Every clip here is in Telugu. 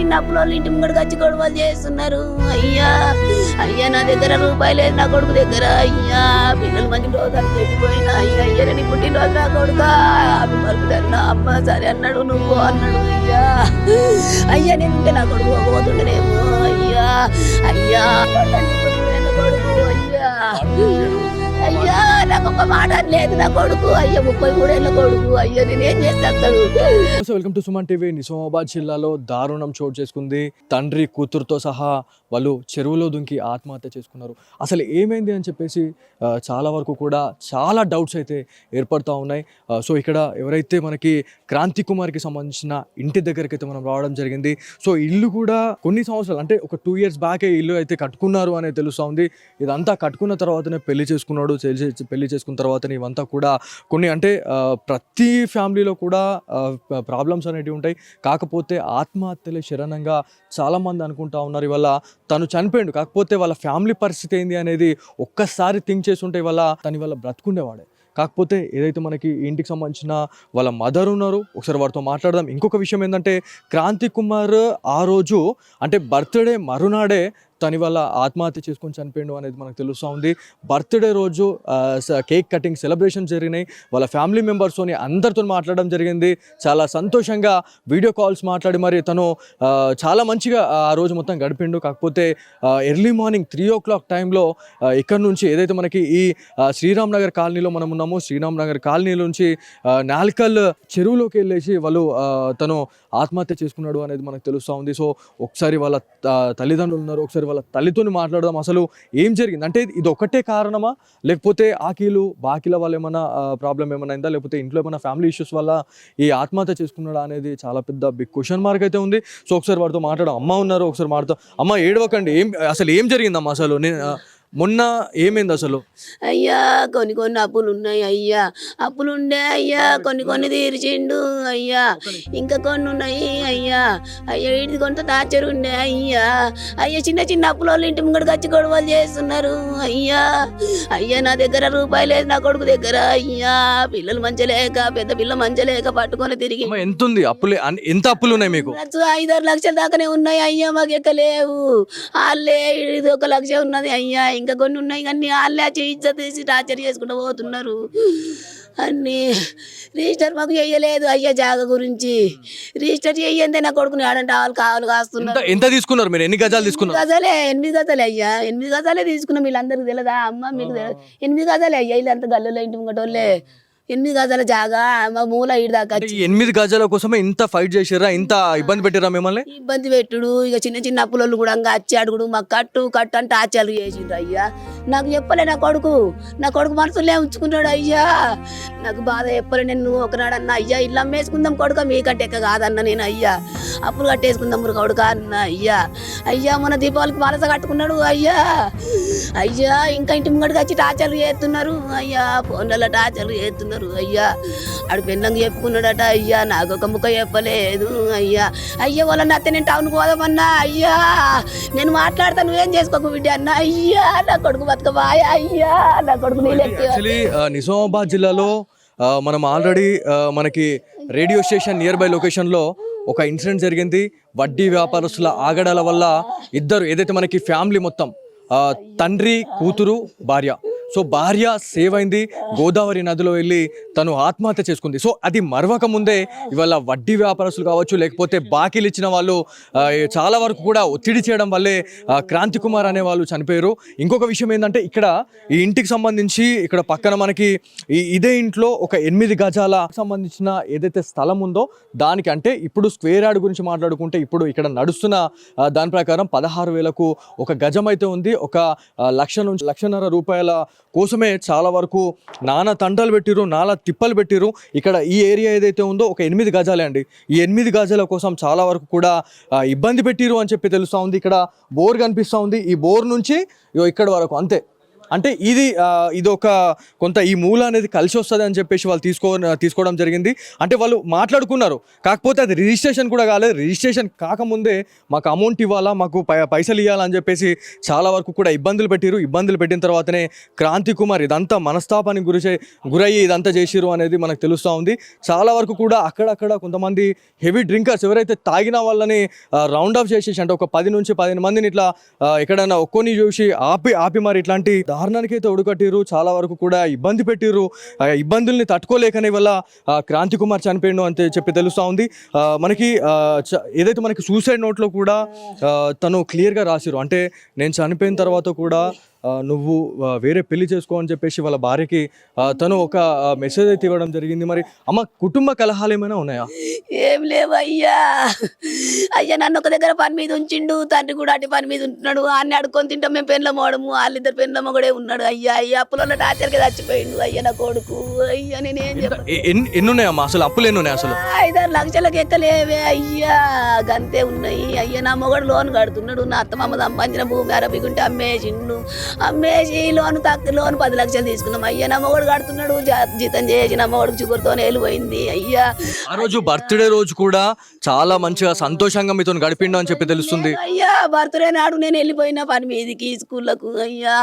చిన్న అప్పులోళ్ళు ఇంటి ముంగడికి వచ్చి గొడవలు చేస్తున్నారు. అయ్యా అయ్యా నా దగ్గర రూపాయి లేదు నా కొడుకు దగ్గర. అయ్యా పిల్లలు మంచి రోజులు పెట్టిపోయినా అయ్యా అయ్యా నీ పుట్టినరోజు నా కొడుక. పలుకుదన్నా అమ్మ సరే అన్నాడు నువ్వు అన్నాడు అయ్యా. అయ్యా నేను ఉంటే నా కొడుకు పోతుండేనేమో అయ్యా. అయ్యా. అయ్యా. నాకు ఒక మాట లేదు నా కొడుకు. ముప్పై మూడేళ్ళ కొడుకు. నేనేం చేస్తాడు so welcome to Suman TV Nizamabad జిల్లాలో దారుణం చోటు చేసుకుంది. తండ్రి కూతురుతో సహా వాళ్ళు చెరువులో దుంకి ఆత్మహత్య చేసుకున్నారు. అసలు ఏమైంది అని చెప్పేసి చాలా వరకు కూడా చాలా డౌట్స్ అయితే ఏర్పడుతూ ఉన్నాయి. సో ఇక్కడ ఎవరైతే మనకి క్రాంతి కుమార్కి సంబంధించిన ఇంటి దగ్గరికి అయితే మనం రావడం జరిగింది. సో ఇల్లు కూడా కొన్ని సంవత్సరాలు అంటే ఒక టూ ఇయర్స్ బ్యాకే ఇల్లు అయితే కట్టుకున్నారు అనేది తెలుస్తూ ఉంది. ఇదంతా కట్టుకున్న తర్వాతనే పెళ్ళి చేసుకున్నాడు పెళ్ళి పెళ్ళి చేసుకున్న తర్వాత ఇవంతా కూడా కొన్ని అంటే ప్రతి ఫ్యామిలీలో కూడా ప్రాబ్లమ్స్ అనేటివి ఉంటాయి. కాకపోతే ఆత్మహత్యలే శరణంగా చాలామంది అనుకుంటా ఉన్నారు. ఇవల్ల తను చనిపోయిండు. కాకపోతే వాళ్ళ ఫ్యామిలీ పరిస్థితి ఏంది అనేది ఒక్కసారి థింక్ చేసి ఉంటే ఇవాళ తను ఇవాళ బ్రతుకుండేవాడే. కాకపోతే ఏదైతే మనకి ఇంటికి సంబంధించిన వాళ్ళ మదర్ ఉన్నారు ఒకసారి వారితో మాట్లాడదాం. ఇంకొక విషయం ఏంటంటే క్రాంతి కుమార్ ఆ రోజు అంటే బర్త్డే మరునాడే తని వల్ల ఆత్మహత్య చేసుకొని చనిపోయిండు అనేది మనకు తెలుస్తూ ఉంది. బర్త్డే రోజు కేక్ కటింగ్ సెలబ్రేషన్ జరిగినాయి. వాళ్ళ ఫ్యామిలీ మెంబర్స్తోని అందరితో మాట్లాడడం జరిగింది. చాలా సంతోషంగా వీడియో కాల్స్ మాట్లాడి మరి తను చాలా మంచిగా ఆ రోజు మొత్తం గడిపిండు. కాకపోతే early morning three o'clock టైంలో ఇక్కడ నుంచి ఏదైతే మనకి ఈ శ్రీరామ్ నగర్ కాలనీలో మనం ఉన్నామో శ్రీరామ్ నగర్ కాలనీ నుంచి నాల్కల్ చెరువులోకి వెళ్ళేసి వాళ్ళు తను ఆత్మహత్య చేసుకున్నాడు అనేది మనకు తెలుస్తూ ఉంది. సో ఒకసారి వాళ్ళ త- తల్లిదండ్రులు ఉన్నారు. ఒకసారి వాళ్ళ తల్లితోని మాట్లాడదాం. అసలు ఏం జరిగింది? అంటే ఇది ఒకటే కారణమా? లేకపోతే ఆకీలు బాకీల వల్ల ఏమైనా ప్రాబ్లం ఏమైనా అయిందా? లేకపోతే ఇంట్లో ఏమైనా ఫ్యామిలీ ఇష్యూస్ వల్ల ఈ ఆత్మహత్య చేసుకున్నాడా అనేది చాలా పెద్ద బిగ్ క్వశ్చన్ మార్క్ అయితే ఉంది. సో ఒకసారి వారితో మాట్లాడడం అమ్మ ఉన్నారు ఒకసారి మాట్లాడతాం అమ్మ ఏడవకండి. ఏం అసలు ఏం జరిగిందమ్మా? అసలు నేను మొన్న ఏమైంది అసలు? అయ్యా కొన్ని కొన్ని అప్పులు ఉన్నాయి అయ్యా. అప్పులు ఉండే అయ్యా కొన్ని కొన్ని తీర్చిండు అయ్యా. ఇంకా కొన్ని ఉన్నాయి అయ్యా. అయ్యా ఇది కొంత టార్చర్ ఉండే అయ్యా. అయ్యా చిన్న చిన్న అప్పుల వాళ్ళు ఇంటి ముంగడికి వచ్చి గొడవలు చేస్తున్నారు అయ్యా. అయ్యా నా దగ్గర రూపాయి లేదు నా కొడుకు దగ్గర అయ్యా. పిల్లలు మంచి లేక పెద్ద పిల్ల మంచి లేక పట్టుకొని తిరిగి ఎంత ఉంది అప్పులే ఎంత అప్పులు ఉన్నాయి మీకు ఐదారు లక్షల దాకానే ఉన్నాయి అయ్యా మాకు ఎక్కలేవు. వాళ్ళే ఇది ఒక లక్ష ఉన్నది అయ్యా. ఇంకా కొన్ని ఉన్నాయి కానీ వాళ్ళే చేయించ తీసి టార్చర్ చేసుకుంటూ పోతున్నారు. అన్ని రిజిస్టర్ మాకు చేయలేదు అయ్యా జాగ గురించి. రిజిస్టర్ చెయ్యందే నా కొడుకుని ఆడంటే వాళ్ళు కావాలి కాస్తున్నారు. ఎంత తీసుకున్నారు మీరు? ఎన్ని గజాలు తీసుకున్నారు? గజాలే ఎనిమిది గజాలే అయ్యా. ఎనిమిది గజాలే తీసుకున్నాం వీళ్ళందరికీ తెలియదా అమ్మ మీకు తెలియదు ఎనిమిది గజాలే అయ్యా వీళ్ళంతా గల్లులో ఇంటి ముంగటోళ్ళే. ఎనిమిది గజాల జాగా మా మూల ఇడి దాకా అంటే ఈ ఎనిమిది గజాల కోసమే ఇంత ఫైట్ చేసిర్రా? ఇంత ఇబ్బంది పెట్టిరా మిమ్మల్ని? ఇబ్బంది పెట్టుడు ఇక చిన్న చిన్న అప్పులోళ్ళు కూడా ఇంకా వచ్చి అడుగుడు మాకు కట్టు కట్టు అంటే ఆచాలు చేసిండ్రు అయ్యా. నాకు చెప్పలే నా కొడుకు. నా కొడుకు మనసులే ఉంచుకున్నాడు అయ్యా. నాకు బాధ చెప్పలే నేను ఒకనాడు అన్న అయ్యా ఇల్లు అమ్మేసుకుందాం కొడుక మీకంటే ఎక్క కాదన్న నేను అయ్యా. అప్పులు కట్టేసుకుందాం రు కొడుక అన్న అయ్యా. అయ్యా మన దీపావళికి వలస కట్టుకున్నాడు అయ్యా. అయ్యా ఇంకా ఇంటి ముంగడికి వచ్చి టార్చర్లు చేస్తున్నారు అయ్యా. ఫోన్లలో టార్చర్లు చేస్తున్నారు అయ్యా. ఆడు పెన్నంగా చెప్పుకున్నాడట అయ్యా. నాకు ఒక ముక్క చెప్పలేదు అయ్యా. అయ్యా వాళ్ళ అత్త నేను టౌన్కి పోదామన్నా అయ్యా. నేను మాట్లాడతా నువ్వేం చేసుకోకు బిడ్డ అన్న అయ్యా. నా కొడుకు బతకబాయా అయ్యా నా కొడుకు నీళ్ళెక్కి యాక్చువల్లీ నిజామాబాద్ జిల్లాలో ఆ, మనం ఆల్రెడీ మనకి రేడియో స్టేషన్ నియర్ బై లొకేషన్లో ఒక ఇన్సిడెంట్ జరిగింది. వడ్డీ వ్యాపారస్తుల ఆగడాల వల్ల ఇద్దరు ఏదైతే మనకి ఫ్యామిలీ మొత్తం తండ్రి కూతురు భార్య. సో భార్య సేవ్ అయింది. గోదావరి నదిలో వెళ్ళి తను ఆత్మహత్య చేసుకుంది. సో అది మరవక ముందే ఇవాళ వడ్డీ వ్యాపారస్తులు కావచ్చు లేకపోతే బాకీలు ఇచ్చిన వాళ్ళు చాలా వరకు కూడా ఒత్తిడి చేయడం వల్లే క్రాంతి కుమార్ అనే వాళ్ళు చనిపోయారు. ఇంకొక విషయం ఏంటంటే ఇక్కడ ఈ ఇంటికి సంబంధించి ఇక్కడ పక్కన మనకి ఈ ఇదే ఇంట్లో ఒక ఎనిమిది గజాల సంబంధించిన ఏదైతే స్థలం ఉందో దానికి అంటే ఇప్పుడు స్క్వేర్ యార్డ్ గురించి మాట్లాడుకుంటే ఇప్పుడు ఇక్కడ నడుస్తున్న దాని ప్రకారం పదహారు వేలకు ఒక గజం అయితే ఉంది. ఒక లక్ష నుంచి లక్షన్నర రూపాయల కోసమే చాలా వరకు నానా తంటలు పెట్టిరు నానా తిప్పలు పెట్టిరు ఇక్కడ ఈ ఏరియా ఏదైతే ఉందో ఒక ఎనిమిది గజాలే అండి. ఈ ఎనిమిది గజాల కోసం చాలా వరకు కూడా ఇబ్బంది పెట్టిరు అని చెప్పి తెలుస్తూ ఉంది. ఇక్కడ బోర్ కనిపిస్తూ ఉంది. ఈ బోర్ నుంచి ఇక్కడ వరకు అంతే. అంటే ఇది ఇది ఒక కొంత ఈ మూల అనేది కలిసి వస్తుంది అని చెప్పేసి వాళ్ళు తీసుకో తీసుకోవడం జరిగింది. అంటే వాళ్ళు మాట్లాడుకున్నారు. కాకపోతే అది రిజిస్ట్రేషన్ కూడా కాలేదు. రిజిస్ట్రేషన్ కాకముందే మాకు అమౌంట్ ఇవ్వాలా మాకు పై- పైసలు ఇవ్వాలని చెప్పేసి చాలా వరకు కూడా ఇబ్బందులు పెట్టిరు ఇబ్బందులు పెట్టిన తర్వాతనే క్రాంతి కుమార్ ఇదంతా మనస్తాపానికి గురి గురయ్యి ఇదంతా చేసిరు అనేది మనకు తెలుస్తూ ఉంది. చాలా వరకు కూడా అక్కడక్కడ కొంతమంది హెవీ డ్రింకర్స్ ఎవరైతే తాగిన వాళ్ళని రౌండ్ ఆఫ్ చేసేసి అంటే ఒక పది నుంచి పదిహేను మందిని ఇట్లా ఎక్కడైనా ఒక్కొని చూసి ఆపి ఆపి మరి ఇట్లాంటి దారుణానికి అయితే ఒడుకట్టిరు చాలా వరకు కూడా ఇబ్బంది పెట్టిరు ఆ ఇబ్బందుల్ని తట్టుకోలేకనే వల్ల క్రాంతి కుమార్ చనిపోయిండు అని చెప్పి తెలుస్తూ ఉంది. మనకి చ- ఏదైతే మనకి సూసైడ్ నోట్లో కూడా తను క్లియర్గా రాసిరు అంటే నేను చనిపోయిన తర్వాత కూడా నువ్వు వేరే పెళ్ళి చేసుకో అని చెప్పేసి వాళ్ళ భార్యకి తను ఒక మెసేజ్ అయితే ఇవ్వడం జరిగింది. మరి అమ్మ కుటుంబ కలహాలు ఏమైనా ఉన్నాయా? ఏం లేవు అయ్యా. అయ్యా నన్ను ఒక దగ్గర పని మీద ఉంచిండు. తండ్రి కూడా అటు పని మీద ఉంటున్నాడు. అన్ని అడుక్కొని తింటాం మేము పెళ్ళ మోడము వాళ్ళిద్దరు పెళ్ళ మొగడే ఉన్నాడు. అయ్యా అయ్యా అప్పులలో టార్చర్కి చచ్చిపోయిండు. అయ్యా నా కొడుకు. అయ్యా నేనేం చెప్పను? ఎన్ని ఉన్నాయమ్మా అసలు అప్పులు ఎన్ని ఉన్నాయి అసలు? ఐదారు లక్షలకు ఎక్కలేవే అయ్యా. గంతే ఉన్నాయి. అయ్యా నా మొగడు లోన్ కడుతున్నాడు. నా అత్తమామ సంపాదించిన భూమి అరబికుంటే అమ్మేసిండు. అమ్మేసి లోన్ తక్కువ లోన్ పది లక్షలు తీసుకున్నాం. అయ్యా నా మొగడు కడుతున్నాడు జీతం చేసి నా మొగడు చిగురుతో వెళ్ళిపోయింది అయ్యా. ఆ రోజు బర్త్డే రోజు కూడా చాలా మంచిగా సంతోషంగా మీతో గడిపిండు అని చెప్పి తెలుస్తుంది. అయ్యా బర్త్డే నాడు నేను వెళ్ళిపోయినా పని మీదికి స్కూళ్ళకు. అయ్యా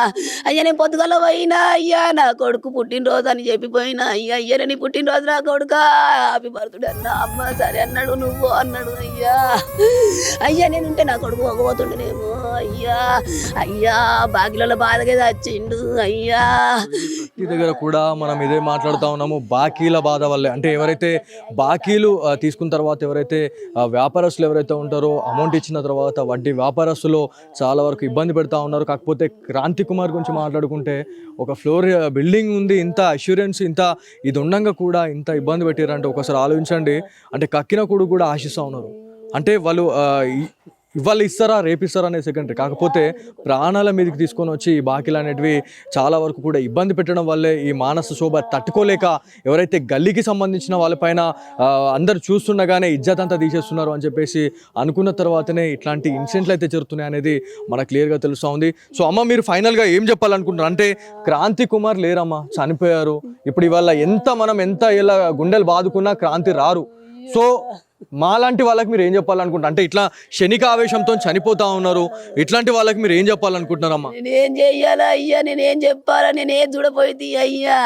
అయ్యా నేను పొద్దుగల పోయినా అయ్యా నా కొడుకు పుట్టినరోజు అని చెప్పిపోయినా అయ్యా అయ్యా నీ పుట్టినరోజు నా కొడుకా. హ్యాపీ బర్త్డే అన్న అమ్మ సరే అన్నాడు నువ్వు అన్నాడు అయ్యా. అయ్యా నేను ఉంటే నా కొడుకు పోతుండేనేమో. అయ్యా అయ్యా బాగిలలో బాధగా చచ్చిండు అయ్యా. ఈ దగ్గర కూడా మనం ఇదే మాట్లాడుతూ ఉన్నాము బాకీల బాధ వల్లే. అంటే ఎవరైతే బాకీలు తీసుకున్న తర్వాత ఎవరైతే వ్యాపారస్తులు ఎవరైతే ఉంటారో అమౌంట్ ఇచ్చిన తర్వాత వడ్డీ వ్యాపారస్తులు చాలా వరకు ఇబ్బంది పెడతా ఉన్నారు. కాకపోతే క్రాంతి కుమార్ గురించి మాట్లాడుకుంటే ఒక ఫ్లోర్ బిల్డింగ్ ఉంది ఇంత అష్యూరెన్స్ ఇంత ఇది ఉండగా కూడా ఇంత ఇబ్బంది పెట్టారంటే ఒకసారి ఆలోచించండి. అంటే కక్కిన కొడుకు కూడా ఆశిస్తూ ఉన్నారు. అంటే వాళ్ళు ఇవాళ ఇస్తారా రేపిస్తారా అనే సెకండరీ కాకపోతే ప్రాణాల మీదకి తీసుకొని వచ్చి ఈ బాకీలు అనేటివి చాలా వరకు కూడా ఇబ్బంది పెట్టడం వల్లే ఈ మానస శోభ తట్టుకోలేక ఎవరైతే గల్లీకి సంబంధించిన వాళ్ళపైన అందరు చూస్తుండగానే ఇజ్జత్ అంతా తీసేస్తున్నారు అని చెప్పేసి అనుకున్న తర్వాతనే ఇట్లాంటి ఇన్సిడెంట్లు అయితే జరుగుతున్నాయి అనేది మనకు క్లియర్గా తెలుస్తూ ఉంది. సో అమ్మ మీరు ఫైనల్గా ఏం చెప్పాలనుకుంటున్నారు? అంటే క్రాంతి కుమార్ లేరమ్మా చనిపోయారు. ఇప్పుడు ఇవాళ ఎంత మనం ఎంత ఇలా గుండెలు బాదుకున్నా క్రాంతి రారు. సో మాలాంటి వాళ్ళకి మీరు ఏం చెప్పాలనుకుంటారు అంటే ఇట్లా క్షణిక ఆవేశంతో చనిపోతా ఉన్నారు. ఇట్లాంటి వాళ్ళకి మీరు ఏం చెప్పాలనుకుంటున్నారమ్మా? నేనేం చెయ్యాలా అయ్యా? నేనేం చెప్పాలా? నేనేం చూడపోయింది అయ్యా?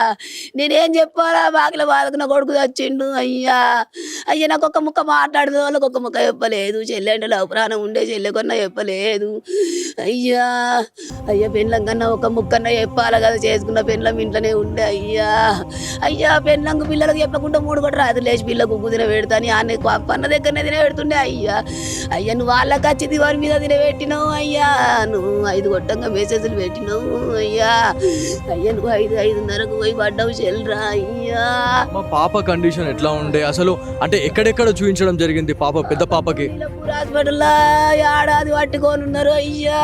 నేనేం చెప్పాలా? బాకిల బాధకు నా కొడుకు వచ్చిండు అయ్యా. అయ్యా నాకు ఒక ముక్క మాట్లాడిన వాళ్ళకి ఒక ముక్క చెప్పలేదు. చెల్లెండి లవ్ ఉండే చెల్లెకొన్నా చెప్పలేదు. అయ్యా అయ్యా పెళ్ళం కన్నా ఒక ముక్కన్నా చెప్పాలా కదా? చేసుకున్న పెళ్ళం ఇంట్లోనే ఉండే అయ్యా. అయ్యా పెళ్ళంకు పిల్లలకు చెప్పకుండా మూడు కూడా రాదు లేచి పిల్లకు కుదిన పెడతాని ఆనే పన్న దగ్గరనే తిన పెడుతుండే అయ్యా. అయ్యా నువ్వు వాళ్ళకి వచ్చి దివారి మీద తినబెట్టినావు అయ్యా. నువ్వు ఐదు గొట్టంగా మెసేజ్లు పెట్టినావు అయ్యా. అయ్యా నువ్వు ఐదు ఐదున్నరకు పోయి పడ్డావు చెల్లరా అయ్యా. మా పాప కండిషన్ ఎట్లా ఉండే? అసలు అంటే ఎక్కడెక్కడ చూపించడం జరిగింది పాప పెద్ద పాపకి? హాస్పిటల్లో ఏడాది పట్టుకొని ఉన్నారు అయ్యా.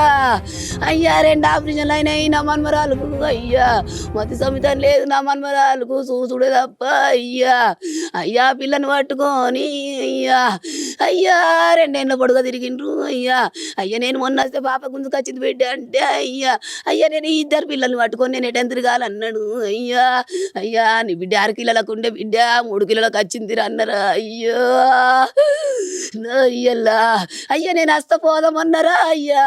అయ్యా రెండు ఆపరేషన్లు అయినాయి నా మన్మరాలకు అయ్యా. మతి సమితం లేదు నా మన్మరాలకు చూసుడే తప్ప అయ్యా. అయ్యా పిల్లని పట్టుకొని అయ్యా అయ్యా రెండేళ్ళ పొడుగా తిరిగిండ్రు అయ్యా. అయ్యా నేను మొన్న వస్తే పాప గుంజుకొచ్చింది బిడ్డ అంటే అయ్యా. అయ్యా నేను ఇద్దరు పిల్లల్ని పట్టుకొని నేను ఎటెంత తిరగాలన్నాడు అయ్యా. అయ్యా నీ బిడ్డ ఆరు కిలోలకు ఉండే బిడ్డ మూడు కిలోలకు వచ్చింది అన్నారా అయ్యో. అయ్యల్లా. అయ్యా నేను వస్తా పోదామన్నారా అయ్యా.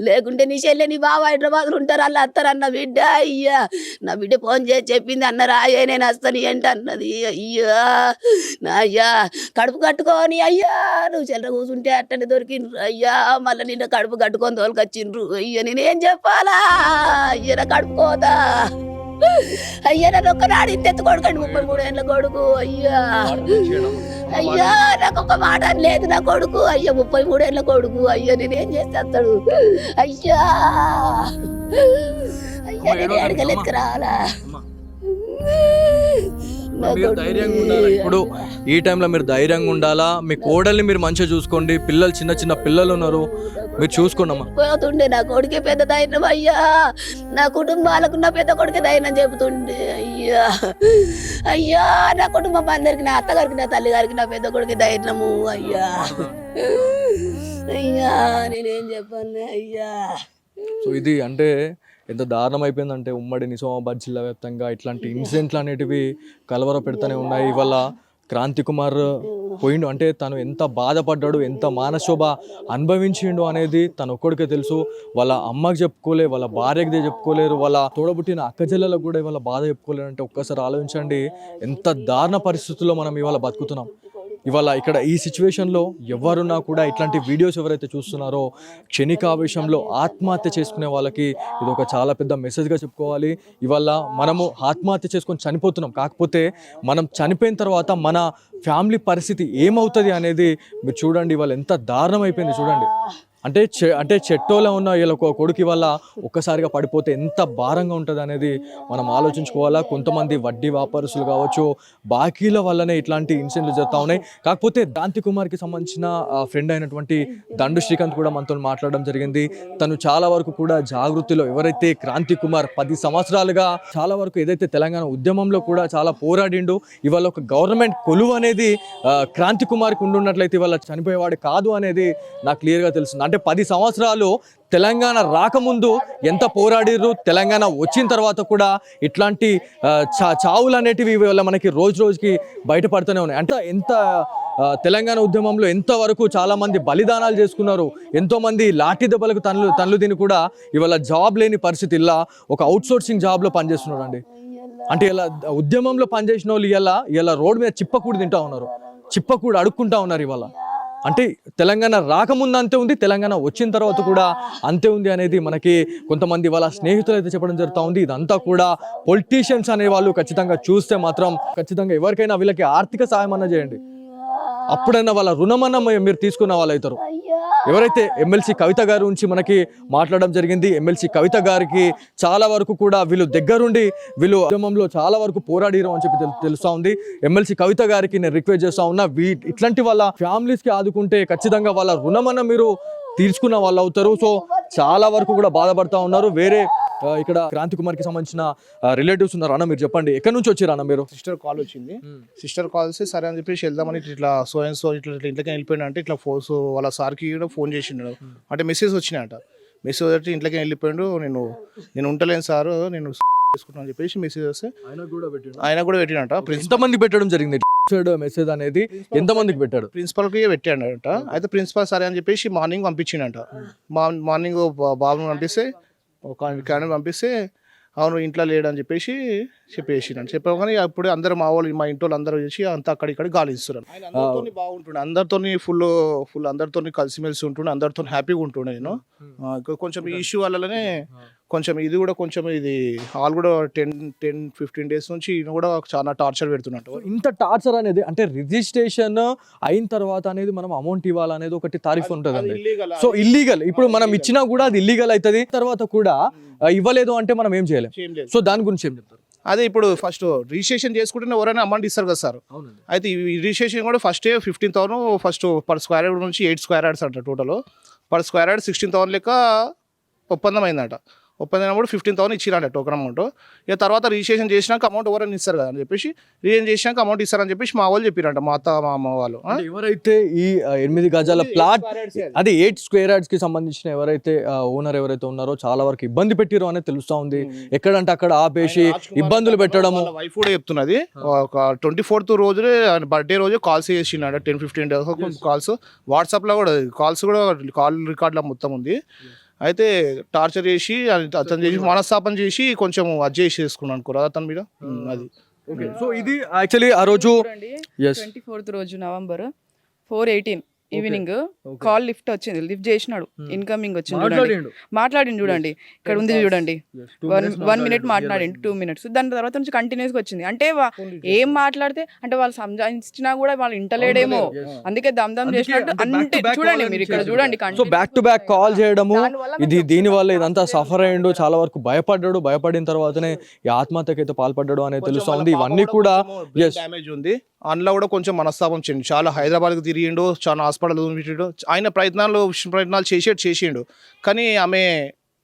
లేకుంటే నీ చెల్లె నీ బావ హైదరాబాద్లో ఉంటారు అలా అత్తారన్న బిడ్డ అయ్యా. నా బిడ్డ ఫోన్ చేసి చెప్పింది అన్నారా అయ్యా నేను వస్తాను ఏంటి అన్నది అయ్యా. నా అయ్యా కడుపు కట్టుకొని అయ్యా నువ్వు చెల్లె కూర్చుంటే అట్టని దొరికిండ్రు. అయ్యా మళ్ళీ నిన్న కడుపు కట్టుకొని తోలుకొచ్చిండ్రు. అయ్యా నేనేం చెప్పాలా? అయ్యా నా కడుపు కోదా అయ్యా నన్ను ఒక్కనాడు ఇంత ఎత్తు కొడుకండి ముప్పై మూడు ఏళ్ళ కొడుకు. అయ్యా అయ్యా నాకు ఒక మాట లేదు నా కొడుకు. అయ్యా ముప్పై మూడేళ్ళ కొడుకు. అయ్యా నేనేం చేస్తాడు? అయ్యా అయ్యా నేను అడగలేదు రావాలా నా మీరు. ధైర్యంగా ఉండాలి? ఇప్పుడు ఈ టైంలో మీరు ధైర్యంగా ఉండాలా? మీ కోడల్ని మీరు మంచిగా చూసుకోండి. పిల్లలు చిన్న చిన్న పిల్లలు ఉన్నారు. మీరు చూసుకోండి అమ్మా పోతుండే నా కొడుకే పెద్ద ధైర్యం అయ్యా. నా కుటుంబాలకు నా పెద్ద కొడుకే ధైర్యం చెబుతుండే అయ్యా. అయ్యా నా కుటుంబం అందరికి నా అత్తగారికి నా తల్లి గారికి నా పెద్ద కొడుకే ధైర్యము అయ్యా. అయ్యా నేనేం చెప్పాను అయ్యా. సో ఇది అంటే ఎంత దారుణం అయిపోయిందంటే ఉమ్మడి నిజామాబాద్ జిల్లా వ్యాప్తంగా ఇట్లాంటి ఇన్సిడెంట్లు అనేటివి కలవర పెడుతూనే ఉన్నాయి. ఇవాళ క్రాంతి కుమార్ పోయిండు. అంటే తను ఎంత బాధపడ్డాడు ఎంత మానశోభ అనుభవించిండు అనేది తను ఒక్కడికే తెలుసు. వాళ్ళ అమ్మకి చెప్పుకోలే వాళ్ళ భార్యకి చెప్పుకోలేరు. వాళ్ళ తోడబుట్టిన అక్క కూడా ఇవాళ బాధ చెప్పుకోలేరు. అంటే ఒక్కసారి ఆలోచించండి ఎంత దారుణ పరిస్థితుల్లో మనం ఇవాళ బతుకుతున్నాం. ఇవాళ ఇక్కడ ఈ సిచ్యువేషన్లో ఎవరున్నా కూడా ఇట్లాంటి వీడియోస్ ఎవరైతే చూస్తున్నారో క్షణికావేశంలో ఆత్మహత్య చేసుకునే వాళ్ళకి ఇది ఒక చాలా పెద్ద మెసేజ్గా చెప్పుకోవాలి. ఇవాళ మనము ఆత్మహత్య చేసుకొని చనిపోతున్నాం. కాకపోతే మనం చనిపోయిన తర్వాత మన ఫ్యామిలీ పరిస్థితి ఏమవుతుంది అనేది మీరు చూడండి. ఇవాళ ఎంత దారుణం అయిపోయింది చూడండి. అంటే చె అంటే చెట్టోలో ఉన్న వీళ్ళ ఒక కొడుకు వల్ల ఒక్కసారిగా పడిపోతే ఎంత భారంగా ఉంటుంది అనేది మనం ఆలోచించుకోవాలా? కొంతమంది వడ్డీ వ్యాపారస్తులు కావచ్చు బాకీల వల్లనే ఇట్లాంటి ఇన్సిడెంట్లు జరుగుతూ ఉన్నాయి. కాకపోతే దాంతి కుమార్కి సంబంధించిన ఫ్రెండ్ అయినటువంటి దండు శ్రీకాంత్ కూడా మనతో మాట్లాడడం జరిగింది. తను చాలా వరకు కూడా జాగృతిలో ఎవరైతే క్రాంతి కుమార్ పది సంవత్సరాలుగా చాలా వరకు ఏదైతే తెలంగాణ ఉద్యమంలో కూడా చాలా పోరాడిండు ఇవాళ ఒక గవర్నమెంట్ కొలువు అనేది క్రాంతి కుమార్కి ఉండున్నట్లయితే ఇవాళ చనిపోయేవాడు కాదు అనేది నాకు క్లియర్గా తెలుస్తుంది. అంటే పది సంవత్సరాలు తెలంగాణ రాకముందు ఎంత పోరాడిర్రు తెలంగాణ వచ్చిన తర్వాత కూడా ఇట్లాంటి చా చావులు అనేటివి ఇవాళ మనకి రోజు రోజుకి బయటపడుతూనే ఉన్నాయి. అంటే ఎంత తెలంగాణ ఉద్యమంలో ఎంతవరకు చాలామంది బలిదానాలు చేసుకున్నారు ఎంతోమంది లాఠీ దెబ్బలకు తనలు తనలు తిని కూడా ఇవాళ జాబ్ లేని పరిస్థితి ఇలా ఒక అవుట్సోర్సింగ్ జాబ్లో పనిచేస్తున్నారు అండి అంటే ఇలా ఉద్యమంలో పనిచేసిన వాళ్ళు ఇలా ఇలా రోడ్డు మీద చిప్పకూడి తింటా ఉన్నారు. చిప్పకూడి అడుక్కుంటా ఉన్నారు ఇవాళ. అంటే తెలంగాణ రాకముందు అంతే ఉంది తెలంగాణ వచ్చిన తర్వాత కూడా అంతే ఉంది అనేది మనకి కొంతమంది వాళ్ళ స్నేహితులు అయితే చెప్పడం జరుగుతూ ఉంది. ఇదంతా కూడా పొలిటీషియన్స్ అనే వాళ్ళు ఖచ్చితంగా చూస్తే మాత్రం ఖచ్చితంగా ఎవరికైనా వీళ్ళకి ఆర్థిక సహాయం అన్న చేయండి. అప్పుడైనా వాళ్ళ రుణమన్న మీరు తీసుకున్న వాళ్ళు అవుతారు ఎవరైతే ఎమ్మెల్సీ కవిత గారి గురించి మనకి మాట్లాడడం జరిగింది ఎమ్మెల్సీ కవిత గారికి చాలా వరకు కూడా వీళ్ళు దగ్గరుండి వీళ్ళు ఉద్యమంలో చాలా వరకు పోరాడిరు అని చెప్పి తెలు- తెలుస్తా ఉంది. ఎమ్మెల్సీ కవిత గారికి నేను రిక్వెస్ట్ చేస్తా ఉన్నా వీ ఇట్లాంటి వాళ్ళ ఫ్యామిలీస్కి ఆదుకుంటే ఖచ్చితంగా వాళ్ళ రుణమన్న మీరు తీర్చుకున్న వాళ్ళు అవుతారు సో చాలా వరకు కూడా బాధపడతా ఉన్నారు. వేరే ఇక్కడ క్రాంతి కుమార్కి సంబంధించిన రిలేటివ్స్ ఉన్నారు. అన్న మీరు చెప్పండి. ఎక్కడి నుంచి వచ్చారు అన్న మీరు? సిస్టర్ కాల్ వచ్చింది. సిస్టర్ కాల్ వస్తే సరే అని చెప్పేసి వెళ్దామని ఇట్లా సో అండ్ సో ఇట్లా ఇట్లా ఇంట్లోకి వెళ్ళిపోయినా అంటే ఇట్లా ఫోర్స్ వాళ్ళ సార్కి కూడా ఫోన్ చేసిండు. అంటే మెసేజ్ వచ్చినాయట. మెసేజ్ వచ్చి ఇంట్లోకి వెళ్ళిపోయాడు. నేను నేను ఉండలేను సార్. నేను చేసుకుంటాను అని చెప్పేసి మెసేజ్ వస్తే ఆయన కూడా పెట్టినట ప్రిన్సిపల్ ఎంతమంది పెట్టడం జరిగింది? మెసేజ్ అనేది. ఎంతమందికి పెట్టాడు? ప్రిన్సిపల్కి పెట్టాడట. అయితే ప్రిన్సిపల్ సరే అని చెప్పేసి మార్నింగ్ పంపించిండట. మార్నింగ్ బాబుని పంపిస్తే ఒక పంపిస్తే అవును ఇంట్లో లేడని చెప్పేసి చెప్పేసినాడు చెప్పగానే అప్పుడు అందరూ మా వాళ్ళు మా ఇంటి వాళ్ళు అందరూ చేసి అంతా అక్కడ ఇక్కడ గాలిస్తున్నారు బాగుంటుండే. అందరితోని ఫుల్ ఫుల్ అందరితోని కలిసిమెలిసి ఉంటుండే. అందరితో హ్యాపీగా ఉంటుండే నేను. కొంచెం ఈ ఇష్యూ వల్లనే కొంచెం ఇది కూడా కొంచెం ఇది వాళ్ళు కూడా టెన్ టెన్ ఫిఫ్టీన్ డేస్ నుంచి ఈయన కూడా చాలా టార్చర్ పెడుతున్నట్టు. ఇంత టార్చర్ అనేది అంటే రిజిస్ట్రేషన్ అయిన తర్వాత అనేది మనం అమౌంట్ ఇవ్వాలనేది ఒకటి తారీఫ్ ఉంటుందండి. illegal. సో ఇల్లీగల్ ఇప్పుడు మనం ఇచ్చినా కూడా అది ఇల్లీగల్ అవుతుంది. తర్వాత కూడా ఇవ్వలేదు అంటే మనం ఏం చేయలేం. ఏం లేదు. సో దాని గురించి ఏం చెప్తారు? అదే ఇప్పుడు ఫస్ట్ రిజిస్ట్రేషన్ చేసుకుంటే ఎవరైనా అమౌంట్ ఇస్తారు కదా సార్. అయితే ఈ రిజిస్ట్రేషన్ కూడా first fifteen thousand first per square yard నుంచి ఎయిట్ స్క్వేర్ యార్డ్స్ అంట total per square yard sixteen thousand లెక్క ఒప్పందం అయిందట. ఒప్పందం అయినప్పుడు ఫిఫ్టీన్ థౌసండ్ ఇచ్చిరంట టోకన్ అమౌంట్ ఇక తర్వాత రిజిస్ట్రేషన్ చేసినాక అమౌంట్ ఎవరైనా ఇస్తారు కదా అని చెప్పేసి రిజిస్ట్రేషన్ చేసినాక అమౌంట్ ఇస్తారని చెప్పేసి మా వాళ్ళు చెప్పారంట మా అత్త మా అమ్మ వాళ్ళు. ఎవరైతే ఈ ఎనిమిది గజాల ప్లాట్ అదే. ఎయిట్ స్క్వేర్ యార్డ్స్కి సంబంధించిన ఎవరైతే ఓనర్ ఎవరైతే ఉన్నారో చాలా వరకు ఇబ్బంది పెట్టిరో అనేది తెలుస్తా ఉంది. ఎక్కడంటే అక్కడ ఆపేసి ఇబ్బందులు పెట్టడము. వైఫ్ కూడా చెప్తున్నది. ఒక ట్వంటీ ఫోర్త్ రోజు బర్త్డే రోజు కాల్స్ చేసిండ టెన్ ఫిఫ్టీన్ డేస్ కాల్స్ వాట్సాప్లో కూడా కాల్స్ కూడా కాల్ రికార్డులో మొత్తం ఉంది. అయితే టార్చర్ చేసి అది అతను చేసి మనస్తాపన చేసి కొంచెం అది చేసి చేసుకున్నాను అనుకోరా అతని మీద. అది. సో ఇది యాక్చువల్లీ ఆ రోజు ఎస్ ట్వంటీ ఫోర్త్ రోజు November. Four eighteen. Evening call lift వచ్చింది. లిఫ్ట్ చేసినాడు. ఇన్కమింగ్ వచ్చింది చూడండి మాట్లాడిండు. మాట్లాడిండు చూడండి. ఇక్కడ ఉంది చూడండి. వన్ వన్ మినిట్ మాట్లాడిండు. టూ మినిట్స్ దాని తర్వాత నుంచి కంటిన్యూస్గా వచ్చింది. అంటే ఏం మాట్లాడితే అంటే వాళ్ళు సంజాయించినా కూడా వాళ్ళు ఇంటలేడేమో. అందుకే దమ్ దమ్ చేసినట్టు అంటే చూడండి మీరు ఇక్కడ. చూడండి so back to back call చేయడము ఇది దీని వల్ల ఇదంతా సఫర్ అయ్యిండు చాలా వరకు భయపడ్డాడు. భయపడిన తర్వాతనే ఈ ఆత్మహత్యకి అయితే పాల్పడ్డాడు అనేది తెలుస్తా ఉంది. ఇవన్నీ కూడా. డ్యామేజ్ ఉంది. అందులో కూడా కొంచెం మనస్తాపం చెంది చాలా హైదరాబాద్కి తిరిగిండు చాలా హాస్పిటల్ చూపించాడు ఆయన ప్రయత్నాలు ప్రయత్నాలు చేసేది చేసిండు. కానీ ఆమె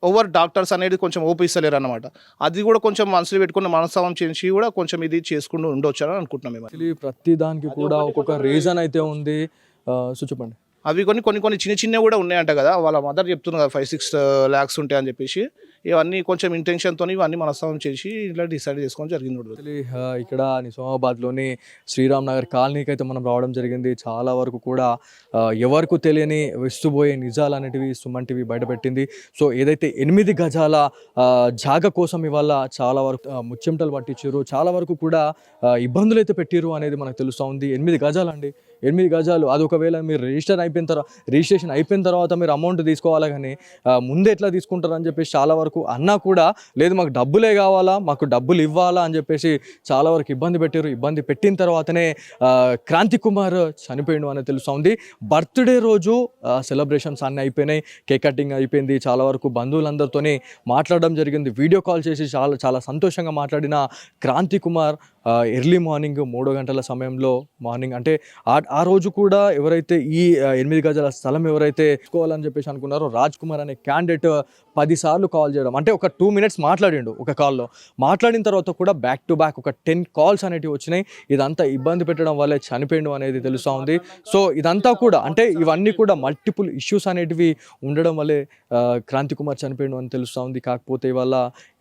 ఓవర్ డాక్టర్స్ అనేది కొంచెం ఓపిస్తలేరు అనమాట అది కూడా కొంచెం మనసులో పెట్టుకున్న మనస్తాపం చేసి కూడా కొంచెం ఇది చేసుకుంటూ ఉండొచ్చు అని అనుకుంటున్నాం మేము. ప్రతి దానికి కూడా ఒక్కొక్క రీజన్ అయితే ఉంది. సో చెప్పండి. అవి కొన్ని కొన్ని కొన్ని చిన్న చిన్నవి కూడా ఉన్నాయంట కదా వాళ్ళ మదర్ చెప్తున్నారు కదా ఫైవ్ సిక్స్ ల్యాక్స్ ఉంటాయి అని చెప్పేసి. ఇవన్నీ కొంచెం ఇంటెన్షన్తో ఇవన్నీ మనస్తత్వం చేసి ఇట్లా డిసైడ్ చేసుకోవడం జరిగింది ఇక్కడ నిజామాబాద్లోని శ్రీరామ్ నగర్ కాలనీకి అయితే మనం రావడం జరిగింది. చాలా వరకు కూడా ఎవరికి తెలియని విస్తుపోయే నిజాలు అనేటివి సుమన్ టీవీ బయటపెట్టింది. సో ఏదైతే ఎనిమిది గజాల జాగ కోసం ఇవాళ చాలా వరకు ముచ్చెమటలు పట్టించారు చాలా వరకు కూడా ఇబ్బందులు అయితే పెట్టారు అనేది మనకు తెలుస్తూ ఉంది. ఎనిమిది గజాలండి. ఎనిమిది గజాలు. అది ఒకవేళ మీరు రిజిస్టర్ అయిపోయిన తర్వాత రిజిస్ట్రేషన్ అయిపోయిన తర్వాత మీరు అమౌంట్ తీసుకోవాలి కానీ ముందే ఎట్లా తీసుకుంటారు అని చెప్పేసి చాలా వరకు అన్నా కూడా లేదు మాకు డబ్బులే కావాలా మాకు డబ్బులు ఇవ్వాలా అని చెప్పేసి చాలా వరకు ఇబ్బంది పెట్టారు. ఇబ్బంది పెట్టిన తర్వాతనే క్రాంతి కుమార్ చనిపోయిండు అని తెలుస్తుంది. బర్త్డే రోజు సెలబ్రేషన్స్ అన్నీ అయిపోయినాయి. కేక్ కటింగ్ అయిపోయింది. చాలా వరకు బంధువులందరితోనే మాట్లాడడం జరిగింది. వీడియో కాల్ చేసి చాలా చాలా సంతోషంగా మాట్లాడిన క్రాంతి కుమార్ ఎర్లీ మార్నింగ్ మూడు గంటల సమయంలో మార్నింగ్ అంటే ఆ ఆ రోజు కూడా ఎవరైతే ఈ ఎనిమిది గజాల స్థలం ఎవరైతే తీసుకోవాలని చెప్పేసి అనుకున్నారో రాజ్ కుమార్ అనే క్యాండిడేట్ పదిసార్లు కాల్ చేయడం. అంటే ఒక టూ మినిట్స్ మాట్లాడిండు ఒక కాల్లో. మాట్లాడిన తర్వాత కూడా బ్యాక్ టు బ్యాక్ ఒక టెన్ కాల్స్ అనేటివి వచ్చినాయి. ఇదంతా ఇబ్బంది పెట్టడం వల్లే చనిపోయిండు అనేది తెలుస్తూ ఉంది. సో ఇదంతా కూడా అంటే ఇవన్నీ కూడా మల్టిపుల్ ఇష్యూస్ అనేటివి ఉండడం వల్లే క్రాంతి కుమార్ చనిపోయిండు అని తెలుస్తూ ఉంది. కాకపోతే ఇవాళ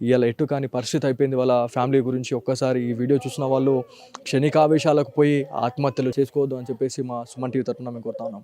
ఇవాళ ఎటు కాని పరిస్థితి అయిపోయింది. వాళ్ళ ఫ్యామిలీ గురించి ఒక్కసారి ఈ వీడియో చూసిన వాళ్ళు క్షణికావేశాలకు పోయి ఆత్మహత్యలు చేసుకోవద్దు అని చెప్పేసి మా సుమన్ టీవీ తరఫున మేము కోరుతా ఉన్నాం.